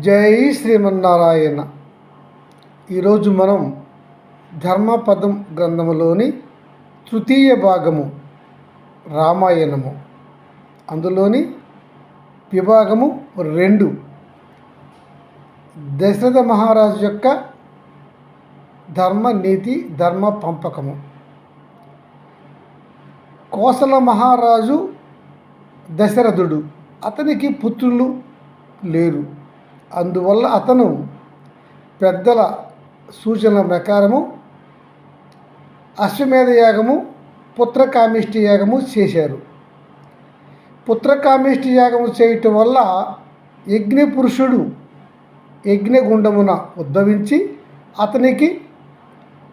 జై శ్రీమన్నారాయణ. ఈరోజు మనం ధర్మపదం గ్రంథములోని తృతీయ భాగము రామాయణము. అందులోని విభాగము రెండు. దశరథ మహారాజు యొక్క ధర్మ నీతి ధర్మ పంపకము. కోసల మహారాజు దశరథుడు. అతనికి పుత్రులు లేరు. అందువల్ల అతను పెద్దల సూచనల ప్రకారము అశ్వమేధ యాగము పుత్రకామిష్టి యాగము చేశారు. పుత్రకామిష్టి యాగము చేయటం వల్ల యజ్ఞపురుషుడు యజ్ఞగుండమున ఉద్భవించి అతనికి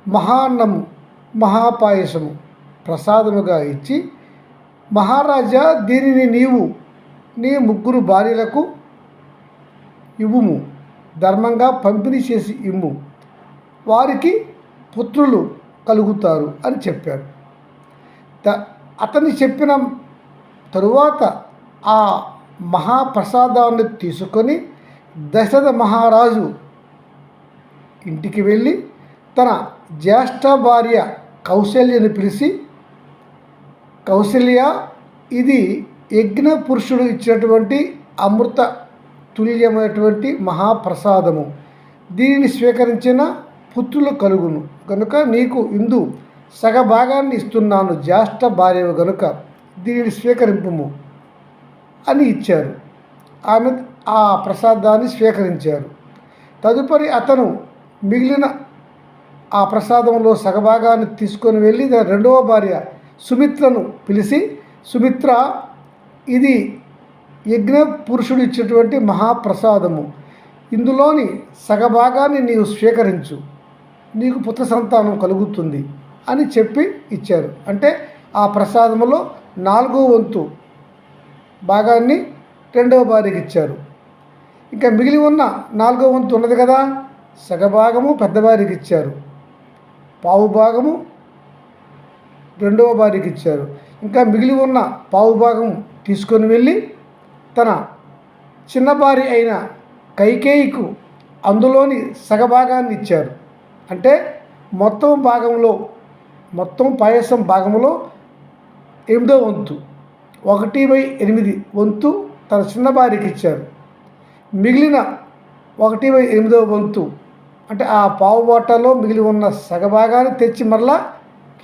మహాన్నము మహాపాయసము ప్రసాదముగా ఇచ్చి మహారాజా దీనిని నీవు నీ ముగ్గురు భార్యలకు ఇవ్వుము. ధర్మంగా పంపిణీ చేసి ఇమ్ము. వారికి పుత్రులు కలుగుతారు అని చెప్పారు. ద అతని చెప్పిన తరువాత ఆ మహాప్రసాదాన్ని తీసుకొని దశరథ మహారాజు ఇంటికి వెళ్ళి తన జ్యేష్ఠ భార్య కౌశల్యను పిలిచి కౌశల్య ఇది యజ్ఞ పురుషుడు ఇచ్చినటువంటి అమృత తుల్యమైనటువంటి మహాప్రసాదము. దీనిని స్వీకరించిన పుత్రులు కలుగును. కనుక నీకు ఇందు సగభాగాన్ని ఇస్తున్నాను జ్యేష్ఠ భార్య గనుక దీనిని స్వీకరింపుము అని ఇచ్చారు. ఆమె ఆ ప్రసాదాన్ని స్వీకరించారు. తదుపరి అతను మిగిలిన ఆ ప్రసాదంలో సగభాగాన్ని తీసుకొని వెళ్ళి రెండవ భార్య సుమిత్రను పిలిచి సుమిత్ర ఇది యజ్ఞ పురుషుడు ఇచ్చేటువంటి మహాప్రసాదము. ఇందులోని సగభాగాన్ని నీవు స్వీకరించు. నీకు పుత్ర సంతానం కలుగుతుంది అని చెప్పి ఇచ్చారు. అంటే ఆ ప్రసాదములో నాలుగో వంతు భాగాన్ని రెండవ భార్యకి ఇచ్చారు. ఇంకా మిగిలి ఉన్న నాలుగో వంతు ఉన్నది కదా సగభాగము పెద్దవారికి ఇచ్చారు. పావు భాగము రెండవ భార్యకి ఇచ్చారు. ఇంకా మిగిలి ఉన్న పావు భాగం తీసుకొని వెళ్ళి తన చిన్నపారి అయిన కైకేయికు అందులోని సగభాగాన్ని ఇచ్చారు. అంటే మొత్తం భాగంలో మొత్తం పాయసం భాగంలో ఎనిమిదో వంతు ఒకటి బై ఎనిమిది వంతు తన చిన్న భార్యకి ఇచ్చారు. మిగిలిన ఒకటి బై ఎనిమిదో వంతు అంటే ఆ పావు బాటలో మిగిలి ఉన్న సగభాగాన్ని తెచ్చి మరలా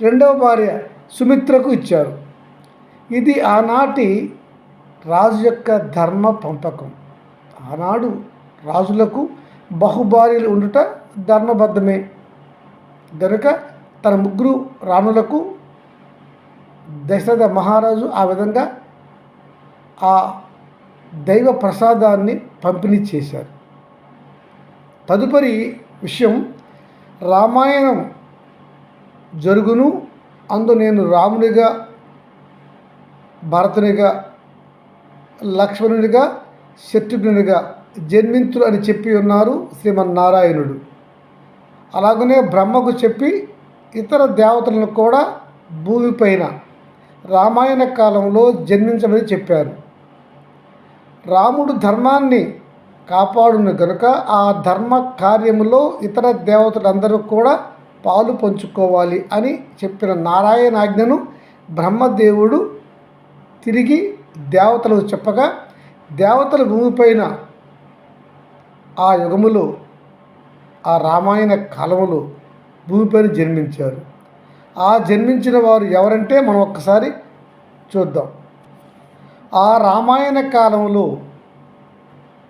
రెండవ భార్య సుమిత్రకు ఇచ్చారు. ఇది ఆనాటి రాజు యొక్క ధర్మ పంపకం. ఆనాడు రాజులకు బహుభార్యలు ఉండుట ధర్మబద్ధమే. గనుక తన ముగ్గురు రాణులకు దశరథ మహారాజు ఆ విధంగా ఆ దైవ ప్రసాదాన్ని పంపిణీ చేశారు. తదుపరి విషయం రామాయణం జరుగును అందు నేను రామునిగా భరతునిగా లక్ష్మణునిగా శత్రుఘ్నునిగా జన్మింతులు అని చెప్పి ఉన్నారు శ్రీమన్నారాయణుడు. అలాగనే బ్రహ్మకు చెప్పి ఇతర దేవతలను కూడా భూమిపైన రామాయణ కాలంలో జన్మించమని చెప్పారు. రాముడు ధర్మాన్ని కాపాడును గనుక ఆ ధర్మ కార్యములో ఇతర దేవతలందరూ కూడా పాలు పంచుకోవాలి అని చెప్పిన నారాయణాజ్ఞను బ్రహ్మదేవుడు తిరిగి దేవతలకు చెప్పగా దేవతల భూమిపైన ఆ యుగములో ఆ రామాయణ కాలములు భూమిపైన జన్మించారు. ఆ జన్మించిన వారు ఎవరంటే మనం ఒక్కసారి చూద్దాం. ఆ రామాయణ కాలంలో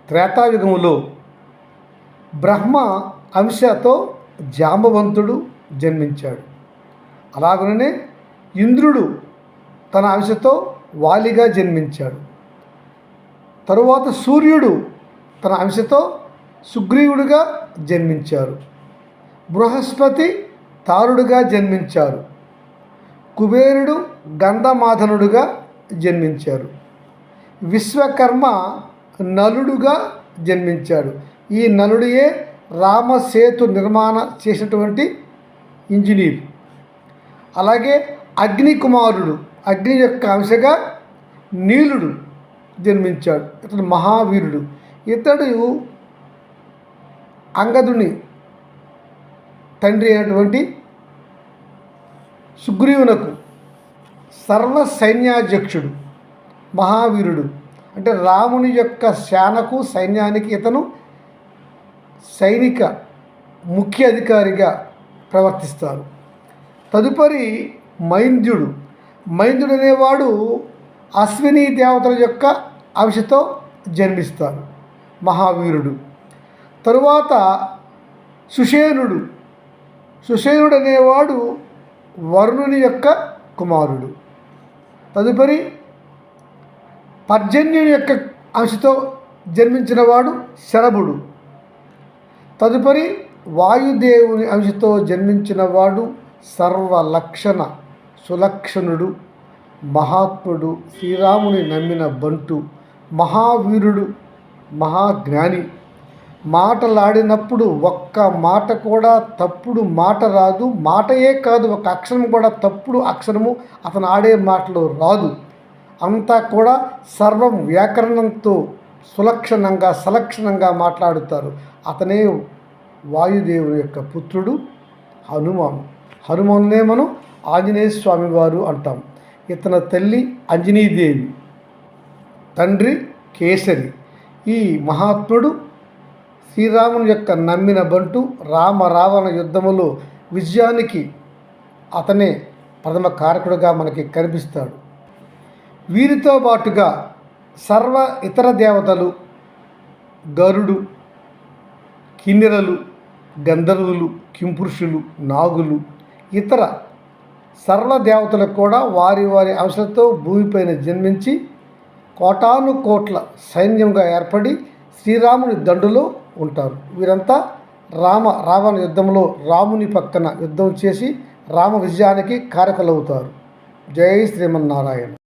త్రేతాయుగములో బ్రహ్మ అంశతో జాంబవంతుడు జన్మించాడు. అలాగనే ఇంద్రుడు తన అంశతో వాలిగా జన్మించాడు. తరువాత సూర్యుడు తన అంశతో సుగ్రీవుడిగా జన్మించారు. బృహస్పతి తారుడుగా జన్మించారు. కుబేరుడు గంధమాధనుడుగా జన్మించారు. విశ్వకర్మ నలుడుగా జన్మించాడు. ఈ నలుడియే రామసేతు నిర్మాణ చేసినటువంటి ఇంజనీర్. అలాగే అగ్ని కుమారుడు అగ్ని యొక్క అంశగా నీలుడు జన్మించాడు. ఇతడు మహావీరుడు. ఇతడు అంగదుని తండ్రి అయినటువంటి సుగ్రీవునకు సర్వ సైన్యాధ్యక్షుడు మహావీరుడు. అంటే రాముని యొక్క శానకు సైన్యానికి ఇతను సైనిక ముఖ్య అధికారిగా ప్రవర్తిస్తారు. తదుపరి మైంద్యుడు మైంద్యుడు అనేవాడు అశ్విని దేవతల యొక్క అంశతో జన్మిస్తాడు. మహావీరుడు. తరువాత సుషేనుడు. సుషేనుడు అనేవాడు వరుణుని యొక్క కుమారుడు. తదుపరి పర్జన్యుని యొక్క అంశతో జన్మించినవాడు శరభుడు. తదుపరి వాయుదేవుని అంశతో జన్మించినవాడు సర్వలక్షణ సులక్షణుడు మహాత్ముడు శ్రీరాముని నమ్మిన బంటు మహావీరుడు మహాజ్ఞాని. మాటలాడినప్పుడు ఒక్క మాట కూడా తప్పుడు మాట రాదు. మాటయే కాదు ఒక అక్షరం కూడా తప్పుడు అక్షరము అతను ఆడే మాటలు రాదు. అంతా కూడా సర్వం వ్యాకరణంతో సులక్షణంగా సలక్షణంగా మాట్లాడుతారు. అతనే వాయుదేవుని యొక్క పుత్రుడు హనుమాను. హనుమాన్నే మనం ఆంజనేయ స్వామివారు అంటాం. ఇతని తల్లి అంజనీదేవి తండ్రి కేసరి. ఈ మహాత్ముడు శ్రీరాముని యొక్క నమ్మిన బంటు రామ రావణ యుద్ధములో విజయానికి అతనే ప్రథమ కారకుడుగా మనకి కనిపిస్తాడు. వీరితో పాటుగా సర్వ ఇతర దేవతలు గరుడు కిన్నెరలు గంధర్వులు కింపురుషులు నాగులు ఇతర సరళ దేవతలకు కూడా వారి వారి అంశాలతో భూమిపైన జన్మించి కోటాను కోట్ల సైన్యంగా ఏర్పడి శ్రీరాముని దండులో ఉంటారు. వీరంతా రామ రావణ యుద్ధంలో రాముని పక్కన యుద్ధం చేసి రామ విజయానికి కారకులవుతారు. జై శ్రీమన్నారాయణ.